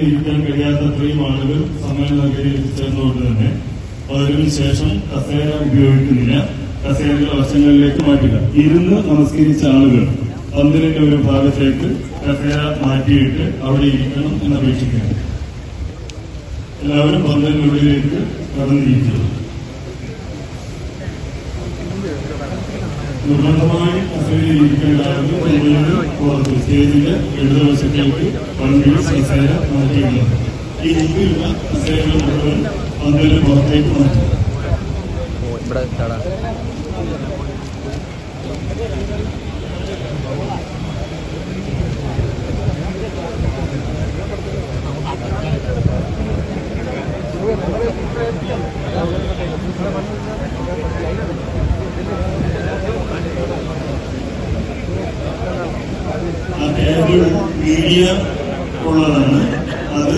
ഇരിക്കാൻ കഴിയാത്ത അത്രയും ആളുകൾ സമ്മേളന ചേർന്നുകൊണ്ട് തന്നെ അതിനു ശേഷം കസേര ഉപയോഗിക്കുന്നില്ല. കസേരകൾ വശങ്ങളിലേക്ക് മാറ്റുക ഇരുന്ന് നമസ്കരിച്ച ആളുകൾ പന്തിലിന്റെ ഒരു ഭാഗത്തേക്ക് കസേര മാറ്റിയിട്ട് അവിടെ ഇരിക്കണം എന്ന് അപേക്ഷിക്കുന്നു എല്ലാവരും പന്തലിനുള്ളിലേക്ക് കടന്നിരിക്കുക നിർബന്ധമായി കസേരയിൽ ഇരിക്കേണ്ട ആളുകൾ പന്തലിന് പുറത്ത് സ്റ്റേജിന്റെ ഇടതുവശത്തേക്ക് പന്തിൽ കസേര മാറ്റിയിടുന്നത് ഈ മുഴുവൻ ഇവിടെ ചാടാ മീഡിയ ഉള്ളതാണ്. അത്